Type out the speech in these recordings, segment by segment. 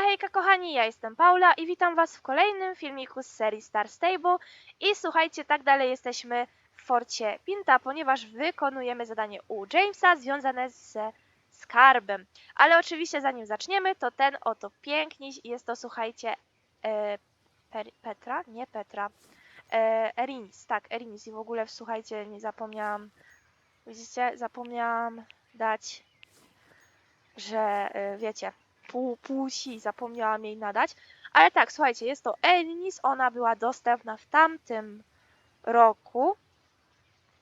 hejka kochani, ja jestem Paula i witam was w kolejnym filmiku z serii Star Stable i słuchajcie, tak dalej jesteśmy w forcie Pinta, ponieważ wykonujemy zadanie u Jamesa związane ze skarbem. Ale oczywiście zanim zaczniemy, to ten oto piękniś jest to, słuchajcie, e, per, Petra? Nie Petra. E, Erinis, tak, Erinis i w ogóle, słuchajcie, nie zapomniałam, widzicie, zapomniałam dać, że e, wiecie, pół, płci, zapomniałam jej nadać. Ale tak, słuchajcie, jest to Elnis, ona była dostępna w tamtym roku.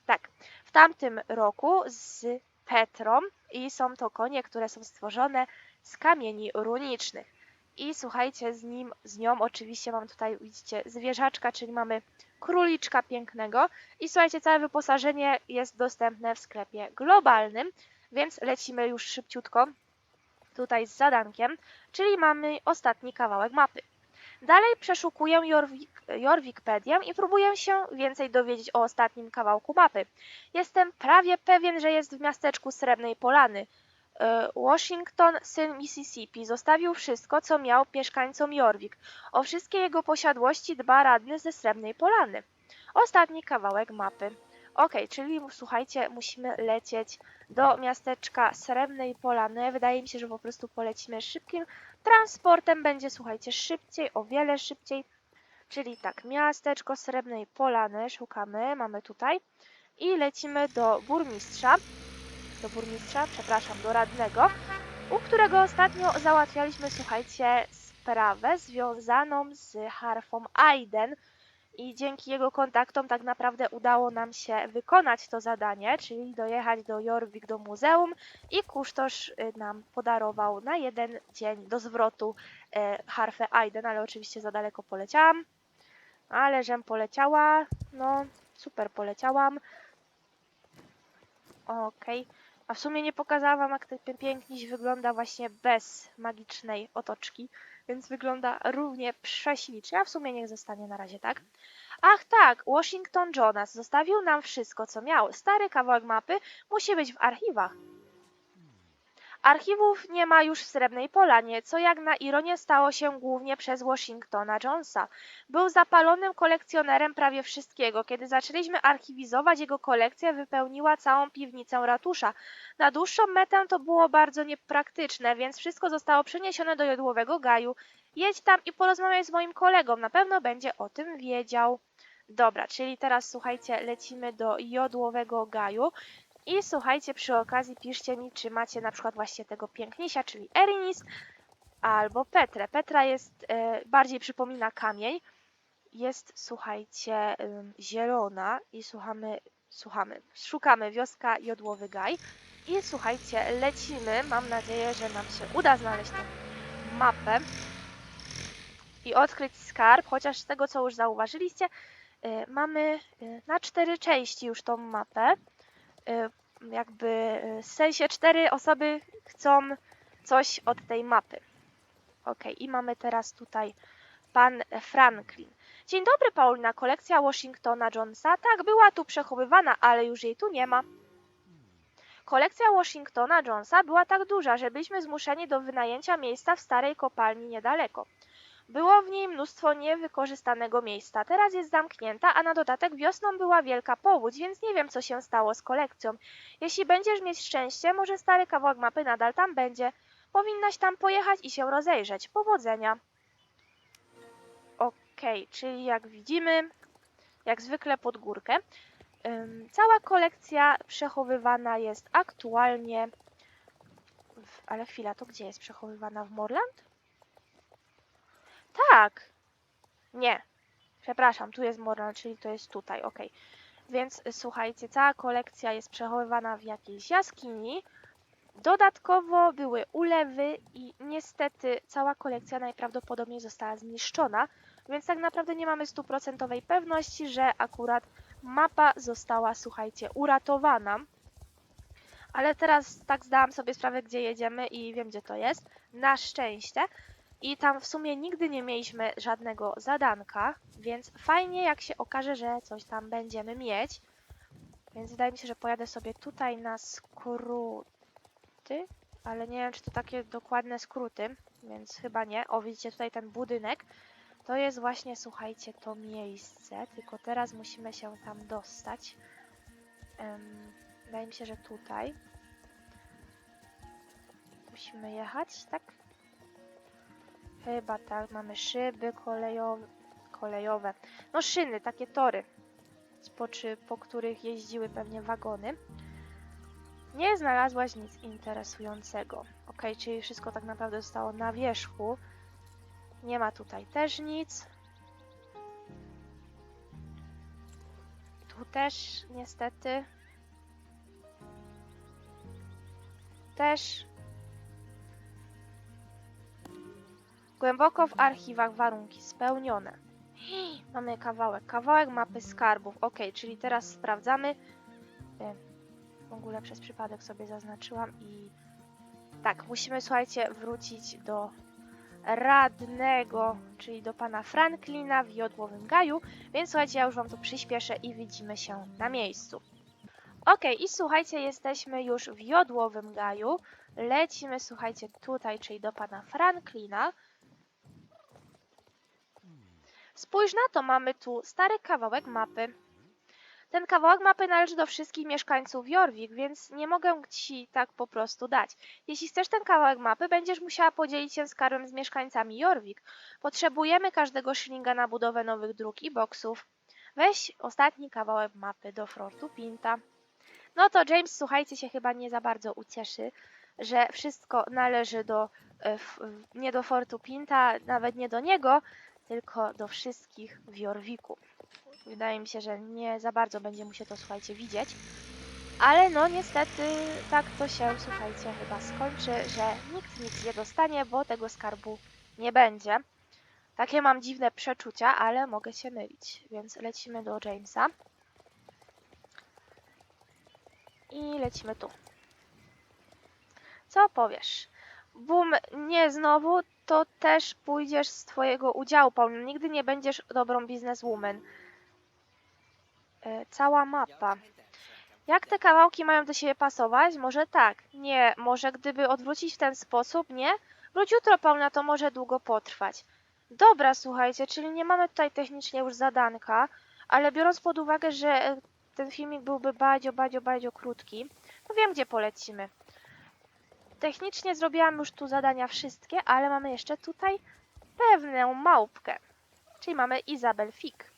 Tak, w tamtym roku z Petrą i są to konie, które są stworzone z kamieni runicznych. I słuchajcie, z nim, z nią oczywiście mam tutaj, widzicie, zwierzaczka, czyli mamy króliczka pięknego. I słuchajcie, całe wyposażenie jest dostępne w sklepie globalnym, więc lecimy już szybciutko tutaj z zadankiem, czyli mamy ostatni kawałek mapy. Dalej przeszukuję Jorwik, Jorwikpedię i próbuję się więcej dowiedzieć o ostatnim kawałku mapy. Jestem prawie pewien, że jest w miasteczku Srebrnej Polany. E, Washington, syn Mississippi, zostawił wszystko, co miał mieszkańcom Jorwik. O wszystkie jego posiadłości dba radny ze Srebrnej Polany. Ostatni kawałek mapy. Ok, czyli słuchajcie, musimy lecieć do miasteczka Srebrnej Polany. Wydaje mi się, że po prostu polecimy szybkim transportem. Będzie, słuchajcie, szybciej, o wiele szybciej. Czyli tak, miasteczko Srebrnej Polany szukamy, mamy tutaj. I lecimy do burmistrza, do burmistrza, przepraszam, do radnego, u którego ostatnio załatwialiśmy, słuchajcie, sprawę związaną z harfą Aiden. I dzięki jego kontaktom tak naprawdę udało nam się wykonać to zadanie, czyli dojechać do Jorvik, do muzeum i kusztosz y, nam podarował na jeden dzień do zwrotu e, harfę Aiden, ale oczywiście za daleko poleciałam. Ale żem poleciała, no super poleciałam. Okej. A w sumie nie pokazałam wam, jak ten piękniś wygląda właśnie bez magicznej otoczki, więc wygląda równie prześlicznie, a w sumie niech zostanie na razie tak. Ach tak, Washington Jonas zostawił nam wszystko, co miał. Stary kawałek mapy musi być w archiwach. Archiwów nie ma już w Srebrnej Polanie, co jak na ironię stało się głównie przez Washingtona Jonesa. Był zapalonym kolekcjonerem prawie wszystkiego. Kiedy zaczęliśmy archiwizować, jego kolekcja wypełniła całą piwnicę ratusza. Na dłuższą metę to było bardzo niepraktyczne, więc wszystko zostało przeniesione do jodłowego gaju. Jedź tam i porozmawiaj z moim kolegą, na pewno będzie o tym wiedział. Dobra, czyli teraz słuchajcie, lecimy do jodłowego gaju. I słuchajcie, przy okazji piszcie mi, czy macie na przykład właśnie tego pięknisia, czyli Erinis, albo Petrę. Petra jest, e, bardziej przypomina kamień. Jest, słuchajcie, zielona i słuchamy, słuchamy, szukamy wioska Jodłowy Gaj. I słuchajcie, lecimy. Mam nadzieję, że nam się uda znaleźć tę mapę i odkryć skarb, chociaż z tego, co już zauważyliście, y, mamy y, na cztery części już tą mapę. Y, Jakby y, w sensie cztery osoby chcą coś od tej mapy. Ok, i mamy teraz tutaj pan Franklin. Dzień dobry, Paulina. Kolekcja Washingtona Jonesa. Tak, była tu przechowywana, ale już jej tu nie ma. Kolekcja Washingtona Jonesa była tak duża, że byliśmy zmuszeni do wynajęcia miejsca w starej kopalni niedaleko. Było w niej mnóstwo niewykorzystanego miejsca. Teraz jest zamknięta, a na dodatek wiosną była wielka powódź, więc nie wiem, co się stało z kolekcją. Jeśli będziesz mieć szczęście, może stary kawałek mapy nadal tam będzie. Powinnaś tam pojechać i się rozejrzeć. Powodzenia. Okej, czyli jak widzimy, jak zwykle pod górkę. Cała kolekcja przechowywana jest aktualnie. Ale chwila, to gdzie jest przechowywana? W Morland? Tak. Nie. Przepraszam, tu jest Morland, czyli to jest tutaj, ok. Więc y, słuchajcie, cała kolekcja jest przechowywana w jakiejś jaskini. Dodatkowo były ulewy i niestety cała kolekcja najprawdopodobniej została zniszczona, więc tak naprawdę nie mamy stuprocentowej pewności, że akurat mapa została, słuchajcie, uratowana. Ale teraz tak zdałam sobie sprawę, gdzie jedziemy i wiem, gdzie to jest. Na szczęście. I tam w sumie nigdy nie mieliśmy żadnego zadanka, więc fajnie jak się okaże, że coś tam będziemy mieć. Więc wydaje mi się, że pojadę sobie tutaj na skróty, ale nie wiem, czy to takie dokładne skróty. więc chyba nie. O, widzicie tutaj ten budynek. To jest właśnie, słuchajcie, to miejsce, tylko teraz musimy się tam dostać. Em, wydaje mi się, że tutaj. Musimy jechać, tak? Chyba tak, mamy szyby kolejowe, kolejowe. No szyny, takie tory, po, których jeździły pewnie wagony. Nie znalazłaś nic interesującego. Ok, czyli wszystko tak naprawdę zostało na wierzchu. Nie ma tutaj też nic. Tu też niestety. Też. Głęboko w archiwach warunki spełnione. Mamy kawałek, kawałek mapy skarbów. Ok, czyli teraz sprawdzamy. E, W ogóle przez przypadek sobie zaznaczyłam i tak, musimy słuchajcie wrócić do radnego, czyli do pana Franklina w Jodłowym Gaju, więc słuchajcie, ja już wam to przyspieszę i widzimy się na miejscu. Ok, i słuchajcie, jesteśmy już w Jodłowym Gaju. Lecimy, słuchajcie, tutaj, czyli do pana Franklina. Spójrz na to, mamy tu stary kawałek mapy. Ten kawałek mapy należy do wszystkich mieszkańców Jorvik, więc nie mogę ci tak po prostu dać. Jeśli chcesz ten kawałek mapy, będziesz musiała podzielić się skarbem z mieszkańcami Jorvik. Potrzebujemy każdego szylinga na budowę nowych dróg i boksów. Weź ostatni kawałek mapy do Fortu Pinta. No to James, słuchajcie, się chyba nie za bardzo ucieszy, że wszystko należy do, e, nie do Fortu Pinta, nawet nie do niego, tylko do wszystkich w Jorviku. Wydaje mi się, że nie za bardzo będzie mu się to, słuchajcie, widzieć. Ale no niestety tak to się, słuchajcie, chyba skończy, że nikt nic nie dostanie, bo tego skarbu nie będzie. Takie mam dziwne przeczucia, ale mogę się mylić. Więc lecimy do Jamesa. I lecimy tu. Co powiesz? Bum, nie znowu, to też pójdziesz z twojego udziału, Paulina. Nigdy nie będziesz dobrą bizneswoman. E, cała mapa. Jak te kawałki mają do siebie pasować? Może tak. Nie, może gdyby odwrócić w ten sposób, nie? Wróć jutro, Paulina, to może długo potrwać. Dobra, słuchajcie, czyli nie mamy tutaj technicznie już zadanka, ale biorąc pod uwagę, że ten filmik byłby bardzo, bardzo, bardzo krótki, to wiem, gdzie polecimy. Technicznie zrobiłam już tu zadania wszystkie, ale mamy jeszcze tutaj pewną małpkę. Czyli mamy Izabel Fig.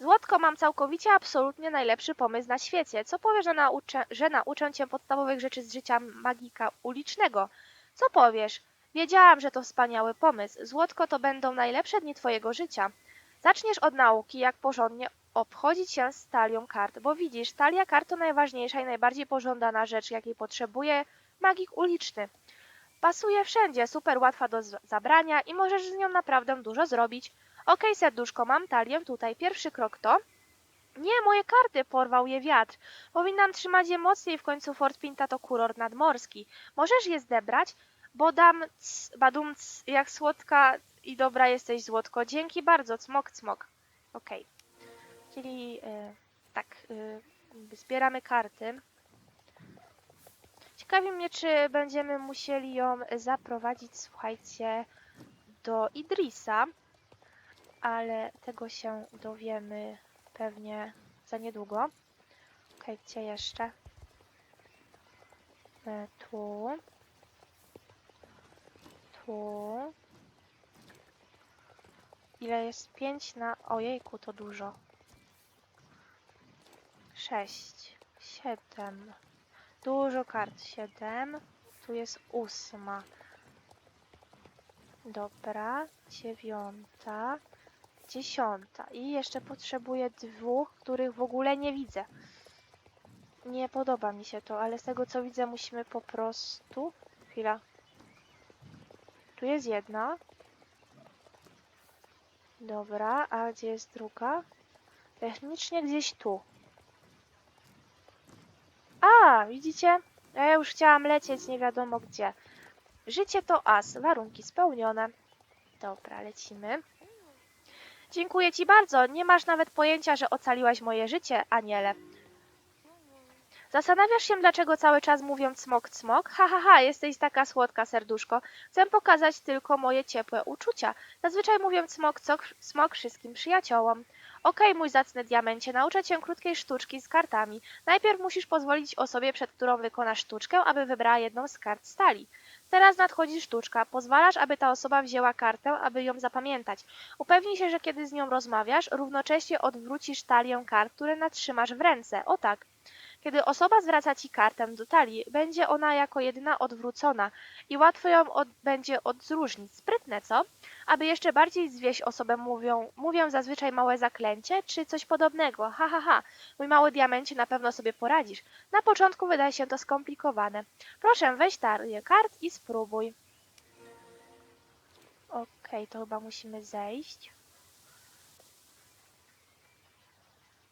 Złotko, mam całkowicie absolutnie najlepszy pomysł na świecie. Co powiesz, że nauczę, że nauczę cię podstawowych rzeczy z życia magika ulicznego? Co powiesz? Wiedziałam, że to wspaniały pomysł. Złotko, to będą najlepsze dni twojego życia. Zaczniesz od nauki, jak porządnie obchodzić się z talią kart, bo widzisz, talia kart to najważniejsza i najbardziej pożądana rzecz, jakiej potrzebuje magik uliczny. Pasuje wszędzie, super łatwa do zabrania i możesz z nią naprawdę dużo zrobić. Okej, serduszko, mam talię tutaj. Pierwszy krok to... Nie, moje karty, porwał je wiatr. Powinnam trzymać je mocniej, w końcu Fort Pinta to kurort nadmorski. Możesz je zdebrać? Bo dam c, badum c, jak słodka i dobra jesteś złotko. Dzięki bardzo, cmok, cmok. Okej. Czyli e, tak, e, zbieramy karty. Ciekawi mnie, czy będziemy musieli ją zaprowadzić, słuchajcie, do Idrisa, ale tego się dowiemy pewnie za niedługo. Okej, jeszcze? E, Tu. Tu. Ile jest? 5 na... Ojejku, to dużo. 6, 7. Dużo kart. 7. Tu jest ósma. Dobra. Dziewiąta. Dziesiąta. I jeszcze potrzebuję dwóch, których w ogóle nie widzę. Nie podoba mi się to, ale z tego co widzę musimy po prostu... Chwila. Tu jest jedna. Dobra, a gdzie jest druga? Technicznie gdzieś tu. A, widzicie? Ja już chciałam lecieć nie wiadomo gdzie. Życie to as, warunki spełnione. Dobra, lecimy. Dziękuję ci bardzo. Nie masz nawet pojęcia, że ocaliłaś moje życie, Aniele. Zastanawiasz się, dlaczego cały czas mówią cmok, cmok? Ha, ha, ha, jesteś taka słodka, serduszko. Chcę pokazać tylko moje ciepłe uczucia. Zazwyczaj mówią cmok, cok, smok wszystkim przyjaciołom. Okej, mój zacny diamencie, nauczę cię krótkiej sztuczki z kartami. Najpierw musisz pozwolić osobie, przed którą wykonasz sztuczkę, aby wybrała jedną z kart stali. Teraz nadchodzi sztuczka. Pozwalasz, aby ta osoba wzięła kartę, aby ją zapamiętać. Upewnij się, że kiedy z nią rozmawiasz, równocześnie odwrócisz talię kart, które natrzymasz w ręce. O tak. Kiedy osoba zwraca ci kartę do talii, będzie ona jako jedyna odwrócona i łatwo ją od, będzie odróżnić. Sprytne, co? Aby jeszcze bardziej zwieść osobę, mówią, mówią zazwyczaj małe zaklęcie czy coś podobnego. Ha, ha, ha. Mój mały diamencie, na pewno sobie poradzisz. Na początku wydaje się to skomplikowane. Proszę, weź talię kart i spróbuj. Okej, to chyba musimy zejść.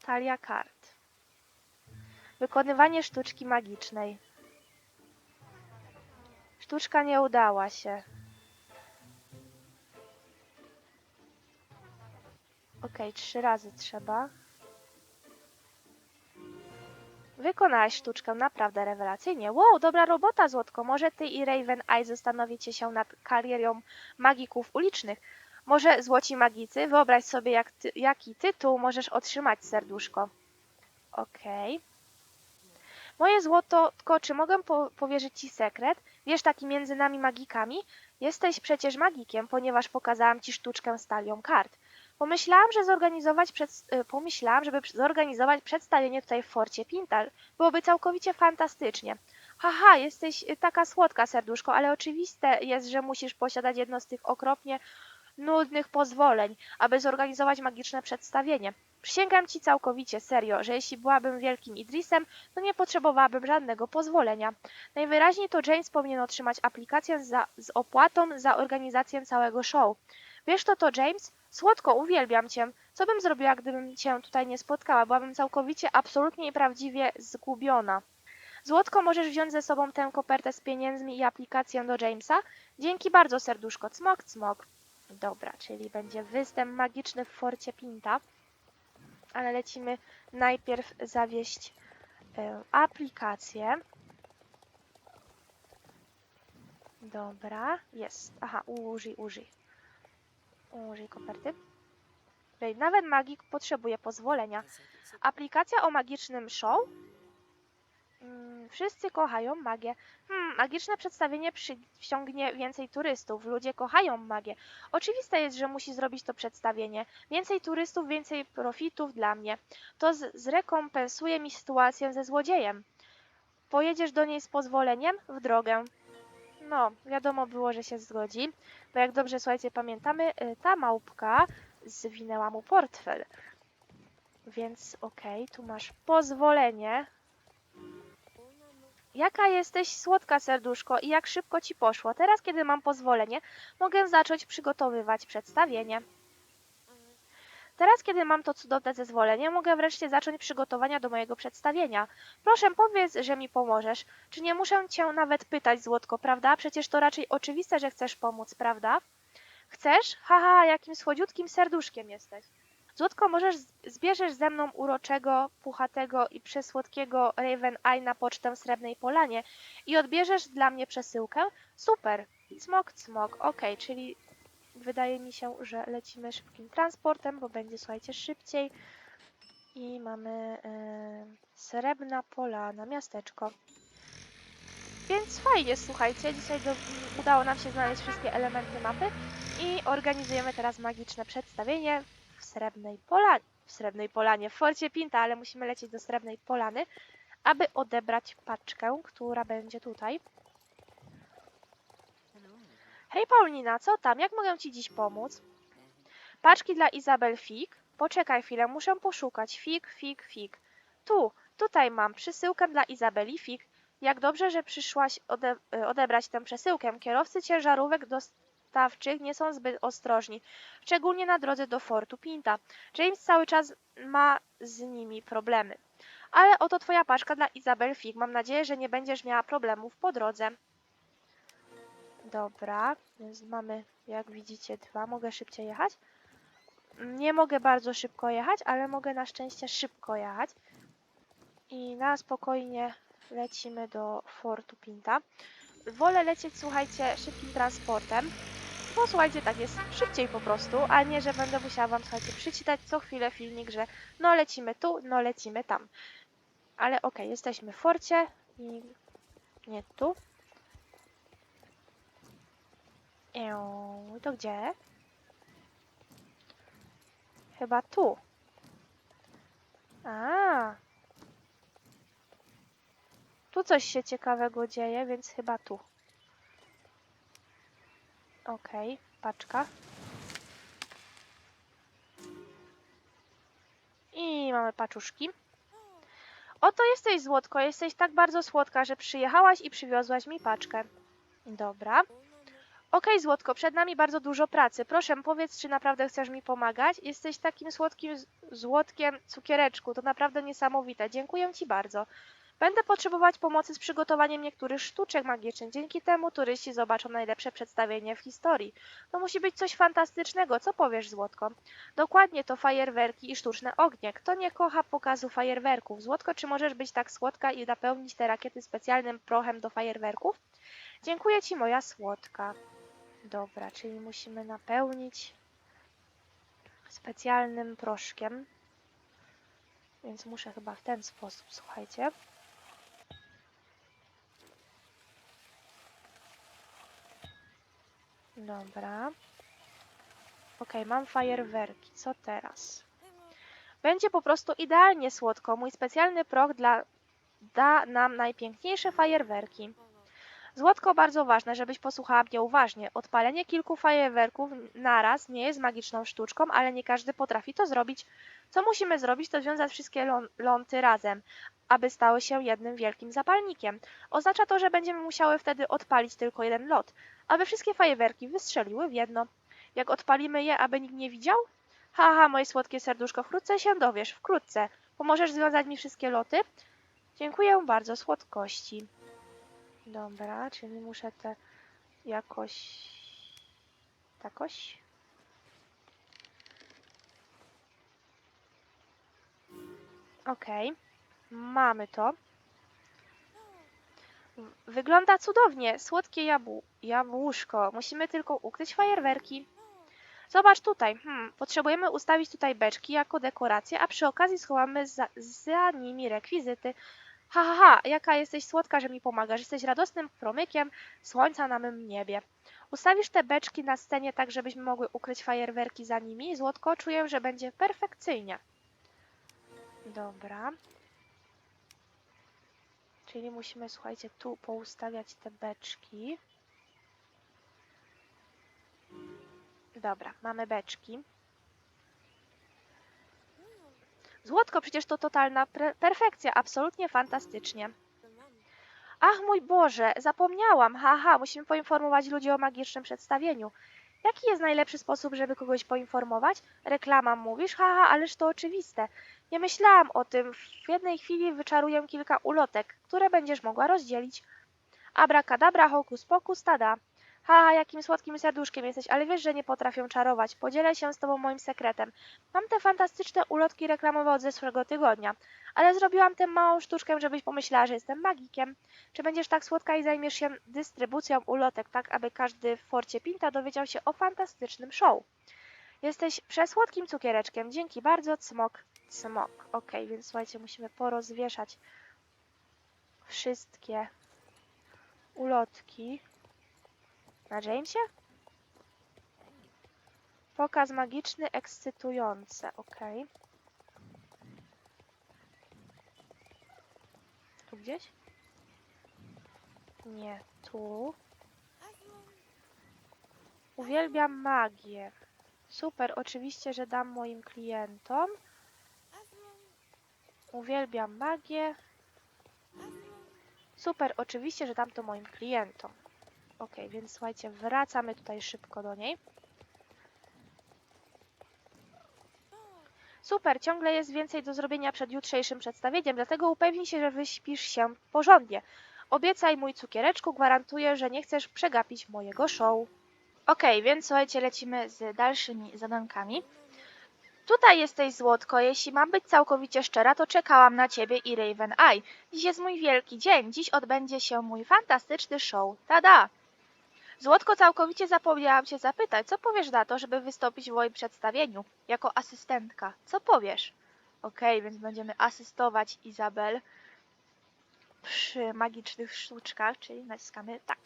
Talia kart. Wykonywanie sztuczki magicznej. Sztuczka nie udała się. Okej, trzy razy trzeba. Wykonałaś sztuczkę naprawdę rewelacyjnie. Wow, dobra robota, Złotko. Może ty i Raven Eye zastanowicie się nad karierą magików ulicznych. Może złoci magicy? Wyobraź sobie, jak ty, jaki tytuł możesz otrzymać, serduszko. Okej. Moje złotko, czy mogę po powierzyć ci sekret? Wiesz, taki między nami magikami? Jesteś przecież magikiem, ponieważ pokazałam ci sztuczkę z talią kart. Pomyślałam, że zorganizować przed, y, pomyślałam, żeby zorganizować przedstawienie tutaj w Forcie Pintal. Byłoby całkowicie fantastycznie. Haha, jesteś y, taka słodka, serduszko, ale oczywiste jest, że musisz posiadać jedno z tych okropnie nudnych pozwoleń, aby zorganizować magiczne przedstawienie. Przysięgam ci całkowicie serio, że jeśli byłabym wielkim Idrisem, to nie potrzebowałabym żadnego pozwolenia. Najwyraźniej to James powinien otrzymać aplikację za, z opłatą za organizację całego show. Wiesz to to, James? Słodko, uwielbiam cię. Co bym zrobiła, gdybym cię tutaj nie spotkała? Byłabym całkowicie, absolutnie i prawdziwie zgubiona. Złotko, możesz wziąć ze sobą tę kopertę z pieniędzmi i aplikację do Jamesa? Dzięki bardzo, serduszko. Cmok, cmok. Dobra, czyli będzie występ magiczny w Forcie Pinta. Ale lecimy najpierw zawieść e, aplikację. Dobra, jest. Aha, użyj, użyj. Użyj koperty. Nawet magik potrzebuje pozwolenia. Aplikacja o magicznym show. Mm, Wszyscy kochają magię. Hmm, magiczne przedstawienie przyciągnie więcej turystów. Ludzie kochają magię. Oczywiste jest, że musi zrobić to przedstawienie. Więcej turystów, więcej profitów dla mnie. To zrekompensuje mi sytuację ze złodziejem. Pojedziesz do niej z pozwoleniem? W drogę. No, wiadomo było, że się zgodzi, bo jak dobrze, słuchajcie, pamiętamy, y, ta małpka zwinęła mu portfel. Więc okej, tu masz pozwolenie. Jaka jesteś słodka, serduszko, i jak szybko ci poszło. Teraz, kiedy mam pozwolenie, mogę zacząć przygotowywać przedstawienie. Teraz, kiedy mam to cudowne zezwolenie, mogę wreszcie zacząć przygotowania do mojego przedstawienia. Proszę, powiedz, że mi pomożesz. Czy nie muszę cię nawet pytać, Złotko, prawda? Przecież to raczej oczywiste, że chcesz pomóc, prawda? Chcesz? Haha, jakim słodziutkim serduszkiem jesteś. Złotko, możesz, zbierzesz ze mną uroczego, puchatego i przesłodkiego Raven Eye na pocztę w Srebrnej Polanie i odbierzesz dla mnie przesyłkę? Super. Cmok, cmok. Okej, czyli wydaje mi się, że lecimy szybkim transportem, bo będzie, słuchajcie, szybciej. I mamy e, Srebrna Polana, miasteczko. Więc fajnie, słuchajcie, dzisiaj do, udało nam się znaleźć wszystkie elementy mapy i organizujemy teraz magiczne przedstawienie w Srebrnej Polanie. W Srebrnej Polanie, w Forcie Pinta, ale musimy lecieć do Srebrnej Polany, aby odebrać paczkę, która będzie tutaj. Hej Paulina, co tam? Jak mogę Ci dziś pomóc? Paczki dla Izabel Fig? Poczekaj chwilę, muszę poszukać. Fig, fig, fig. Tu, tutaj mam przysyłkę dla Izabeli Fig. Jak dobrze, że przyszłaś ode e, odebrać tę przesyłkę. Kierowcy ciężarówek dostawczych nie są zbyt ostrożni, szczególnie na drodze do Fortu Pinta. James cały czas ma z nimi problemy. Ale oto twoja paczka dla Izabel Fig. Mam nadzieję, że nie będziesz miała problemów po drodze. Dobra, więc mamy, jak widzicie, dwa. Mogę szybciej jechać? Nie mogę bardzo szybko jechać, ale mogę na szczęście szybko jechać. I na spokojnie lecimy do Fortu Pinta. Wolę lecieć, słuchajcie, szybkim transportem, bo słuchajcie, tak jest szybciej po prostu, a nie, że będę musiała wam, słuchajcie, przycinać co chwilę filmik, że no lecimy tu, no lecimy tam. Ale okej, jesteśmy w Forcie i nie tu. Eee, to gdzie? Chyba tu. A. Tu coś się ciekawego dzieje, więc chyba tu. Okej, paczka. I mamy paczuszki. Oto jesteś, Złotko. Jesteś tak bardzo słodka, że przyjechałaś i przywiozłaś mi paczkę. Dobra. Okej, Złotko, przed nami bardzo dużo pracy. Proszę, powiedz, czy naprawdę chcesz mi pomagać? Jesteś takim słodkim złotkiem cukiereczku. To naprawdę niesamowite. Dziękuję Ci bardzo. Będę potrzebować pomocy z przygotowaniem niektórych sztuczek magicznych. Dzięki temu turyści zobaczą najlepsze przedstawienie w historii. To musi być coś fantastycznego. Co powiesz, Złotko? Dokładnie to fajerwerki i sztuczne ognie. Kto nie kocha pokazu fajerwerków? Złotko, czy możesz być tak słodka i napełnić te rakiety specjalnym prochem do fajerwerków? Dziękuję Ci, moja słodka. Dobra, czyli musimy napełnić specjalnym proszkiem. Więc muszę chyba w ten sposób, słuchajcie. Dobra. Ok, mam fajerwerki. Co teraz? Będzie po prostu idealnie słodko. Mój specjalny proch dla, da nam najpiękniejsze fajerwerki. Złotko bardzo ważne, żebyś posłuchała mnie uważnie. Odpalenie kilku fajerwerków naraz nie jest magiczną sztuczką, ale nie każdy potrafi to zrobić. Co musimy zrobić, to związać wszystkie lą- ląty razem, aby stały się jednym wielkim zapalnikiem. Oznacza to, że będziemy musiały wtedy odpalić tylko jeden lot, aby wszystkie fajerwerki wystrzeliły w jedno. Jak odpalimy je, aby nikt nie widział? Haha, moje słodkie serduszko, wkrótce się dowiesz, wkrótce. Pomożesz związać mi wszystkie loty? Dziękuję bardzo, słodkości. Dobra, czyli muszę te jakoś... Takoś? Okej, mamy to. Wygląda cudownie, słodkie jabł jabłuszko. Musimy tylko ukryć fajerwerki. Zobacz tutaj, hmm, potrzebujemy ustawić tutaj beczki jako dekorację, a przy okazji schowamy za, za nimi rekwizyty. Ha, ha, ha, jaka jesteś słodka, że mi pomagasz. Jesteś radosnym promykiem słońca na mym niebie. Ustawisz te beczki na scenie tak, żebyśmy mogły ukryć fajerwerki za nimi. Złotko, czuję, że będzie perfekcyjnie. Dobra. Czyli musimy, słuchajcie, tu poustawiać te beczki. Dobra, mamy beczki. Złotko, przecież to totalna perfekcja, absolutnie fantastycznie. Ach mój Boże, zapomniałam. Haha, musimy poinformować ludzi o magicznym przedstawieniu. Jaki jest najlepszy sposób, żeby kogoś poinformować? Reklama mówisz? Haha, ależ to oczywiste. Nie myślałam o tym. W jednej chwili wyczaruję kilka ulotek, które będziesz mogła rozdzielić. Abracadabra, hokus pokus, tada. Haha, jakim słodkim serduszkiem jesteś, ale wiesz, że nie potrafię czarować. Podzielę się z tobą moim sekretem. Mam te fantastyczne ulotki reklamowe od zeszłego tygodnia, ale zrobiłam tę małą sztuczkę, żebyś pomyślała, że jestem magikiem. Czy będziesz tak słodka i zajmiesz się dystrybucją ulotek, tak aby każdy w Forcie Pinta dowiedział się o fantastycznym show? Jesteś przesłodkim cukiereczkiem. Dzięki bardzo, cmok, cmok. Ok, więc słuchajcie, musimy porozwieszać wszystkie ulotki na Jamesie? Pokaz magiczny, ekscytujący. Ok. Tu gdzieś? Nie, tu. Uwielbiam magię. Super, oczywiście, że dam moim klientom. Uwielbiam magię. Super, oczywiście, że dam to moim klientom. Ok, więc słuchajcie, wracamy tutaj szybko do niej. Super, ciągle jest więcej do zrobienia przed jutrzejszym przedstawieniem, dlatego upewnij się, że wyśpisz się porządnie. Obiecaj, mój cukiereczku, gwarantuję, że nie chcesz przegapić mojego show. Ok, więc słuchajcie, lecimy z dalszymi zadankami. Tutaj jesteś, Złotko. Jeśli mam być całkowicie szczera, to czekałam na ciebie i Raven Eye. Dziś jest mój wielki dzień. Dziś odbędzie się mój fantastyczny show. Tada! Złotko, całkowicie zapomniałam cię zapytać, co powiesz na to, żeby wystąpić w moim przedstawieniu jako asystentka? Co powiesz? Okej, więc będziemy asystować Izabel przy magicznych sztuczkach, czyli naciskamy tak.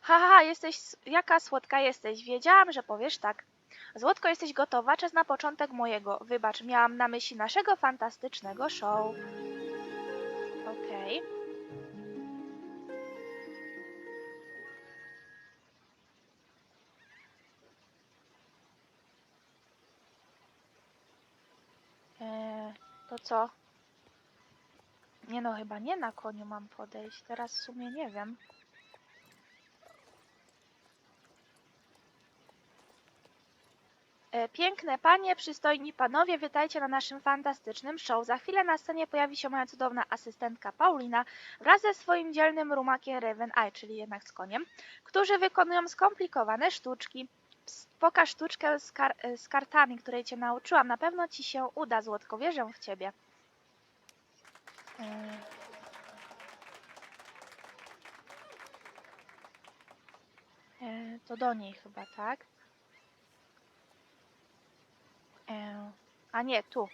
Haha, jesteś, s- jaka słodka jesteś. Wiedziałam, że powiesz tak. Złotko, jesteś gotowa? Czas na początek mojego. Wybacz, miałam na myśli naszego fantastycznego show. Okej. Eee, to co? Nie no, chyba nie na koniu mam podejść. Teraz w sumie nie wiem. E, Piękne panie, przystojni panowie, witajcie na naszym fantastycznym show. Za chwilę na scenie pojawi się moja cudowna asystentka Paulina wraz ze swoim dzielnym rumakiem Raven Eye, czyli jednak z koniem, którzy wykonują skomplikowane sztuczki. Pokaż sztuczkę z, kar z kartami, której cię nauczyłam. Na pewno ci się uda, Złotko, wierzę w ciebie. E, e, To do niej chyba, tak? E, A nie, tu.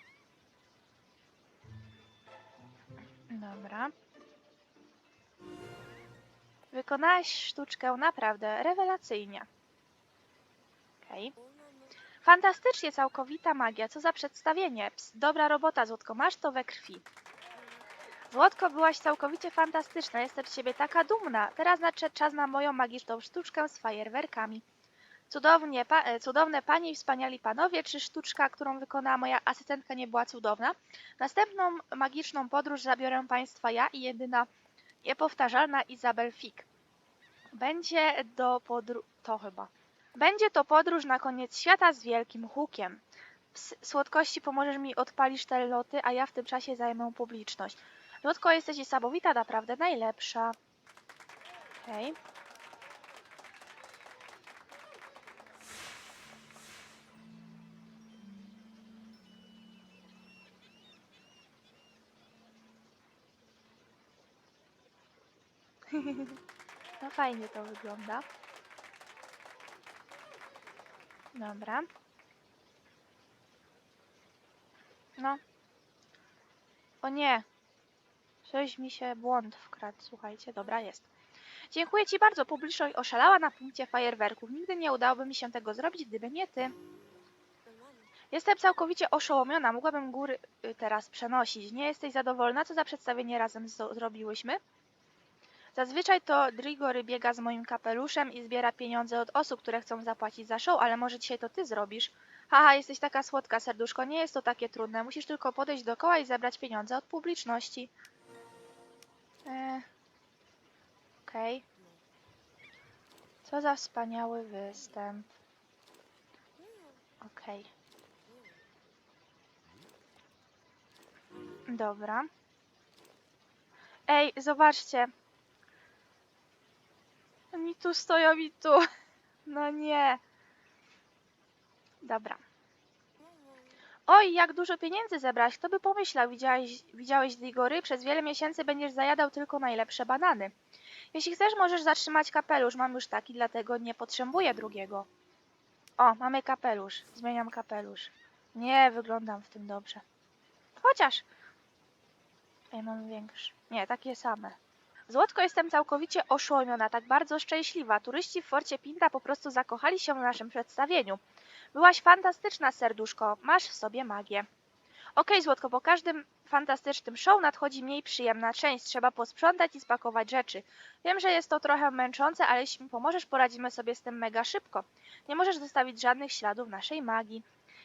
Dobra. Wykonałaś sztuczkę naprawdę rewelacyjnie. Okej. Fantastycznie, całkowita magia. Co za przedstawienie. Ps, dobra robota, Złotko. Masz to we krwi. Złotko, byłaś całkowicie fantastyczna. Jestem z ciebie taka dumna. Teraz nadszedł czas na moją magiczną sztuczkę z fajerwerkami. Cudownie, pa, e, cudowne panie i wspaniali panowie, czy sztuczka, którą wykonała moja asystentka nie była cudowna? Następną magiczną podróż zabiorę państwa ja i jedyna niepowtarzalna Izabel Fick. Będzie do podróż... to chyba. Będzie to podróż na koniec świata z wielkim hukiem. Ps, słodkości pomożesz mi odpalić te loty, a ja w tym czasie zajmę publiczność. Lotko, jesteś niesamowita, naprawdę najlepsza. Okej. No fajnie to wygląda. Dobra. No. O nie. Coś mi się błąd wkradł, słuchajcie. Dobra, jest. Dziękuję Ci bardzo. Publiczność oszalała na punkcie fajerwerków. Nigdy nie udałoby mi się tego zrobić, gdyby nie Ty. Jestem całkowicie oszołomiona. Mogłabym góry y, teraz przenosić. Nie jesteś zadowolona? Co za przedstawienie razem zrobiłyśmy? Zazwyczaj to Drigory biega z moim kapeluszem i zbiera pieniądze od osób, które chcą zapłacić za show, ale może dzisiaj to ty zrobisz? Haha, jesteś taka słodka, serduszko, nie jest to takie trudne. Musisz tylko podejść do koła i zebrać pieniądze od publiczności. Eee, Okej. Co za wspaniały występ. Okej. Dobra. Ej, zobaczcie. Oni tu stoją i tu. No nie. Dobra. Oj, jak dużo pieniędzy zebrać, kto by pomyślał, widziałeś, widziałeś Digory? Przez wiele miesięcy będziesz zajadał tylko najlepsze banany. Jeśli chcesz, możesz zatrzymać kapelusz, mam już taki, dlatego nie potrzebuję drugiego. O, mamy kapelusz, zmieniam kapelusz. Nie, wyglądam w tym dobrze. Chociaż... Ej, mam większy. Nie, takie same. Złotko, jestem całkowicie oszołomiona, tak bardzo szczęśliwa. Turyści w Forcie Pinta po prostu zakochali się w naszym przedstawieniu. Byłaś fantastyczna, serduszko. Masz w sobie magię. Okej, Złotko, po każdym fantastycznym show nadchodzi mniej przyjemna część. Trzeba posprzątać i spakować rzeczy. Wiem, że jest to trochę męczące, ale jeśli mi pomożesz, poradzimy sobie z tym mega szybko. Nie możesz zostawić żadnych śladów naszej magii.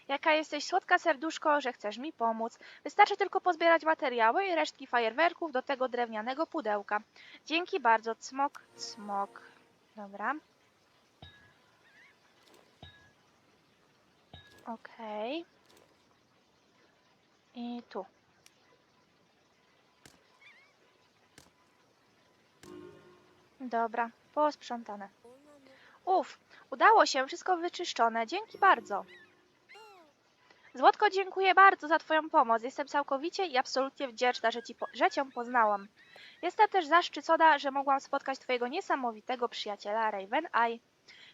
Jaka jesteś słodka, serduszko, że chcesz mi pomóc. Wystarczy tylko pozbierać materiały i resztki fajerwerków do tego drewnianego pudełka. Dzięki bardzo, cmok, cmok. Dobra. Okej. I tu. Dobra, posprzątane. Uf, udało się, wszystko wyczyszczone. Dzięki bardzo. Złotko, dziękuję bardzo za Twoją pomoc. Jestem całkowicie i absolutnie wdzięczna, że, ci po- że Cię poznałam. Jestem też zaszczycona, że mogłam spotkać Twojego niesamowitego przyjaciela Raven Eye.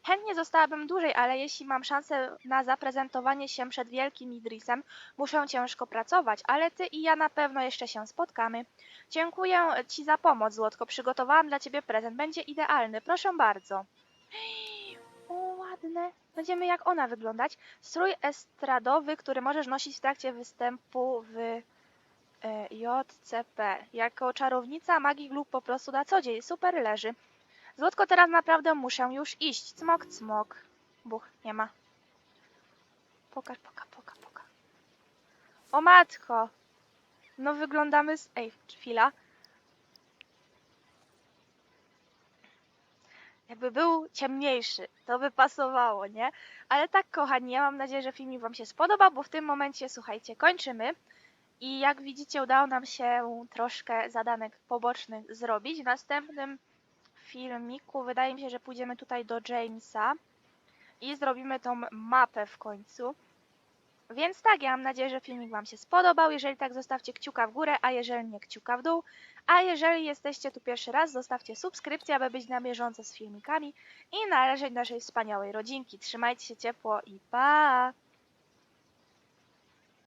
Chętnie zostałabym dłużej, ale jeśli mam szansę na zaprezentowanie się przed wielkim Idrisem, muszę ciężko pracować, ale Ty i ja na pewno jeszcze się spotkamy. Dziękuję Ci za pomoc, Złotko. Przygotowałam dla Ciebie prezent. Będzie idealny. Proszę bardzo. Ładne. Będziemy jak ona wyglądać. Strój estradowy, który możesz nosić w trakcie występu w e, JCP. Jako czarownica, magik lub po prostu na co dzień. Super leży. Złotko, teraz naprawdę muszę już iść. Cmok, cmok. Buch, nie ma. Pokaż, poka, poka, poka. O matko! No wyglądamy z... Ej, chwila. Jakby był ciemniejszy, to by pasowało, nie? Ale tak, kochani, ja mam nadzieję, że filmik Wam się spodobał, bo w tym momencie, słuchajcie, kończymy. I jak widzicie, udało nam się troszkę zadanek pobocznych zrobić. W następnym filmiku wydaje mi się, że pójdziemy tutaj do Jamesa i zrobimy tą mapę w końcu. Więc tak, ja mam nadzieję, że filmik Wam się spodobał. Jeżeli tak, zostawcie kciuka w górę, a jeżeli nie, kciuka w dół. A jeżeli jesteście tu pierwszy raz, zostawcie subskrypcję, aby być na bieżąco z filmikami i należeć naszej wspaniałej rodzinki. Trzymajcie się ciepło i pa!